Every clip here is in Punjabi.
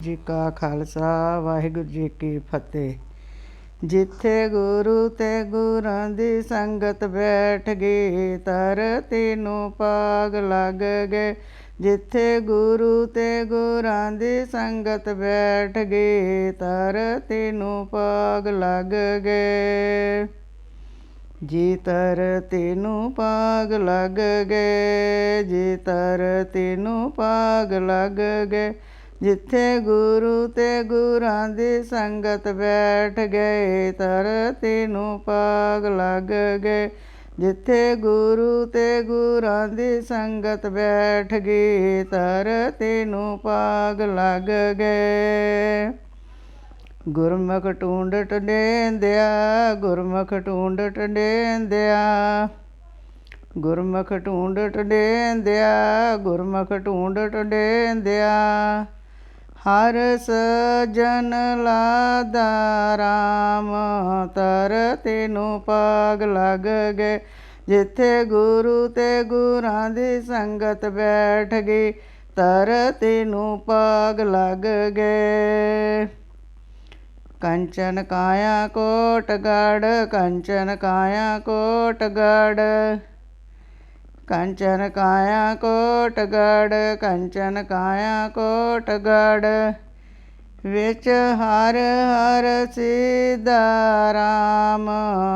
ਜੀ ਕਾ ਖਾਲਸਾ, ਵਾਹਿਗੁਰੂ ਜੀ ਕੀ ਫਤਿਹ। ਜਿੱਥੇ ਗੁਰੂ ਤੇ ਗੁਰਾਂ ਦੀ ਸੰਗਤ ਬੈਠ ਗਈ ਧਰਤੀ ਨੂੰ ਪਾਗ ਲੱਗ ਗਏ। ਜਿੱਥੇ ਗੁਰੂ ਤੇ ਗੁਰਾਂ ਦੀ ਸੰਗਤ ਬੈਠ ਗਈ ਧਰਤੀ ਨੂੰ ਪਾਗ ਲੱਗ ਗਏ। ਜੀ ਤਰ ਤੈਨੂੰ ਪਾਗ ਲੱਗ ਗਏ, ਜੀ ਤਰ ਤੈਨੂੰ ਪਾਗ ਲੱਗ ਗਏ। ਜਿੱਥੇ ਗੁਰੂ ਤੇ ਗੁਰਾਂ ਦੀ ਸੰਗਤ ਬੈਠ ਗਏ ਧਰਤੀ ਨੂੰ ਪਾਗ ਲੱਗ ਗਏ। ਜਿੱਥੇ ਗੁਰੂ ਤੇ ਗੁਰਾਂ ਦੀ ਸੰਗਤ ਬੈਠ ਗਈ ਧਰਤੀ ਨੂੰ ਪਾਗ ਲੱਗ ਗਏ। ਗੁਰਮੁਖ ਟੂੰਡ ਟੰਡੇਂਦਿਆ, ਗੁਰਮੁਖ ਟੂੰਡ ਟੰਡੇਂਦਿਆ। ਗੁਰਮੁਖ ਟੂੰਡ ਟੰਡੇਂਦਿਆ, ਗੁਰਮੁਖ ਟੂੰਡ ਟੰਡੇਂਦਿਆ। ਹਰ ਸਜਨ ਲਾਦਾ ਰਾਮ, ਤਰ ਤੈਨੂੰ ਪਾਗ ਲੱਗ ਗਏ। ਜਿੱਥੇ ਗੁਰੂ ਤੇ ਗੁਰਾਂ ਦੀ ਸੰਗਤ ਬੈਠ ਗਈ, ਤਰ ਤੈਨੂੰ ਪਾਗ ਲੱਗ ਗਏ। ਕੰਚਨ ਕਾਇਆ ਕੋਟ ਕੰਚਨ ਕਾਇਆ ਕੋਟ ਗੜ ਕੰਚਨ ਕਾਇਆ ਕੋਟ ਗੜ ਕੰਚਨ ਕਾਇਆ ਕੋਟ ਵਿੱਚ ਹਰ ਹਰ ਸਿਧਾ ਰਾਮ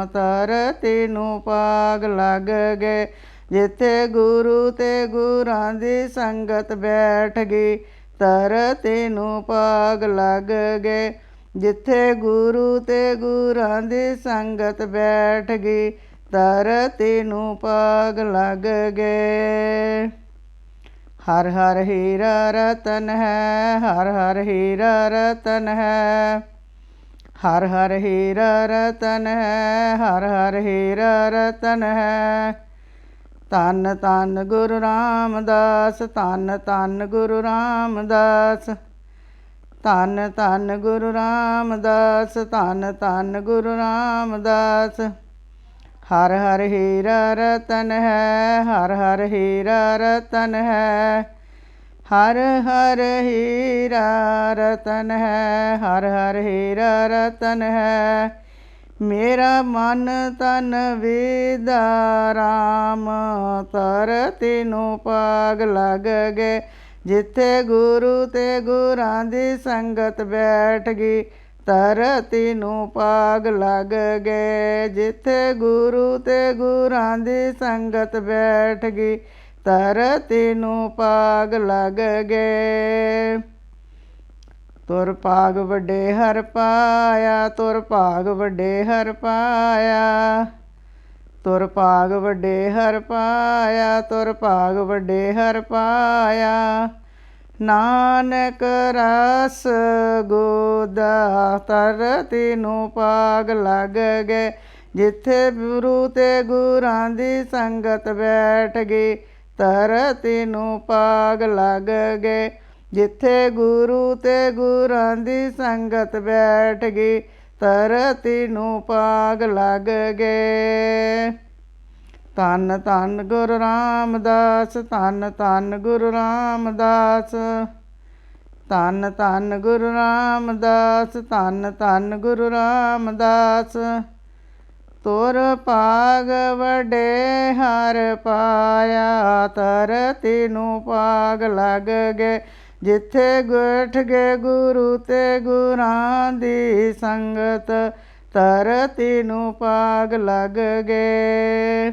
ਤਰਤੀ ਨੂੰ ਪਾਗ ਲੱਗ ਗਏ। ਜਿੱਥੇ ਗੁਰੂ ਤੇ ਗੁਰਾਂ ਦੀ ਸੰਗਤ ਬੈਠ ਗਈ ਤਰਤੀ ਨੂੰ ਪਾਗ ਲੱਗ ਗਏ। ਜਿੱਥੇ ਗੁਰੂ ਤੇ ਗੁਰਾਂ ਦੀ ਸੰਗਤ ਬੈਠ ਗਈ ਧਰਤੀ ਨੂੰ ਪਾਗ ਲੱਗ ਗਏ। ਹਰ ਹਰ ਹੀਰਾ ਰਤਨ ਹੈ, ਹਰ ਹਰ ਹੀਰਾ ਰਤਨ ਹੈ। ਹਰ ਹਰ ਹੀਰਾ ਰਤਨ ਹੈ, ਹਰ ਹਰ ਹੀਰਾ ਰਤਨ ਹੈ। ਤਨ ਤਨ ਗੁਰੂ ਰਾਮਦਾਸ ਤਨ ਤਨ ਗੁਰੂ ਰਾਮਦਾਸ। ਧੰਨ ਧੰਨ ਗੁਰੂ ਰਾਮਦਾਸ, ਧੰਨ ਧੰਨ ਗੁਰੂ ਰਾਮਦਾਸ। ਹਰ ਹਰ ਹੀਰਾ ਰਤਨ ਹੈ, ਹਰ ਹਰ ਹੀਰਾ ਰਤਨ ਹੈ। ਹਰ ਹਰ ਹੀਰਾ ਰਤਨ ਹੈ, ਹਰ ਹਰ ਹੀਰਾ ਰਤਨ ਹੈ। ਮੇਰਾ ਮਨ ਤਨ ਵਿਦਾ, ਰਾਮ ਤਰਤੀ ਨੂੰ ਪਾਗ ਲੱਗ ਗਏ। ਜਿੱਥੇ ਗੁਰੂ ਤੇ ਗੁਰਾਂ ਦੀ ਸੰਗਤ ਬੈਠ ਗਈ ਧਰਤੀ ਨੂੰ ਪਾਗ ਲੱਗ ਗਏ, ਜਿੱਥੇ ਗੁਰੂ ਤੇ ਗੁਰਾਂ ਦੀ ਸੰਗਤ ਬੈਠ ਗਈ ਧਰਤੀ ਨੂੰ ਪਾਗ ਲੱਗ ਗਏ। ਤੁਰ ਭਾਗ ਵੱਡੇ ਹਰ ਪਾਇਆ, ਤੁਰ ਭਾਗ ਵੱਡੇ ਹਰ ਪਾਇਆ। ਤੁਰ ਭਾਗ ਵੱਡੇ ਹਰ ਪਾਇਆ, ਤੁਰ ਭਾਗ ਵੱਡੇ ਹਰ ਪਾਇਆ। ਨਾਨਕ ਰਸ ਗੋਦਾ ਤਰਤੀ ਨੂੰ ਪਾਗ ਲੱਗ ਗਏ। ਜਿੱਥੇ ਗੁਰੂ ਤੇ ਗੁਰਾਂ ਦੀ ਸੰਗਤ ਬੈਠ ਗਈ ਤਰਤੀ ਨੂੰ ਪਾਗ ਲੱਗ ਗਏ। ਜਿੱਥੇ ਗੁਰੂ ਤੇ ਗੁਰਾਂ ਦੀ ਸੰਗਤ ਬੈਠ ਗਈ ਤਰਤੀ ਨੂੰ ਪਾਗ ਲੱਗ ਗਏ। ਧੰਨ ਧੰਨ ਗੁਰੂ ਰਾਮਦਾਸ, ਧੰਨ ਧੰਨ ਗੁਰੂ ਰਾਮਦਾਸ। ਧੰਨ ਧੰਨ ਗੁਰੂ ਰਾਮਦਾਸ, ਧੰਨ ਧੰਨ ਗੁਰੂ ਰਾਮਦਾਸ। ਤੁਰ ਪਾਗ ਵਡੇ ਹਰ ਪਾਇਆ ਤਰਤੀ ਨੂੰ ਪਾਗ ਲੱਗ ਗਏ। ਜਿੱਥੇ ਗੁੱਠ ਗਏ ਗੁਰੂ ਤੇ ਗੁਰਾਂ ਦੀ ਸੰਗਤ ਤਰਤੀ ਨੂੰ ਪਾਗ ਲੱਗ ਗਏ।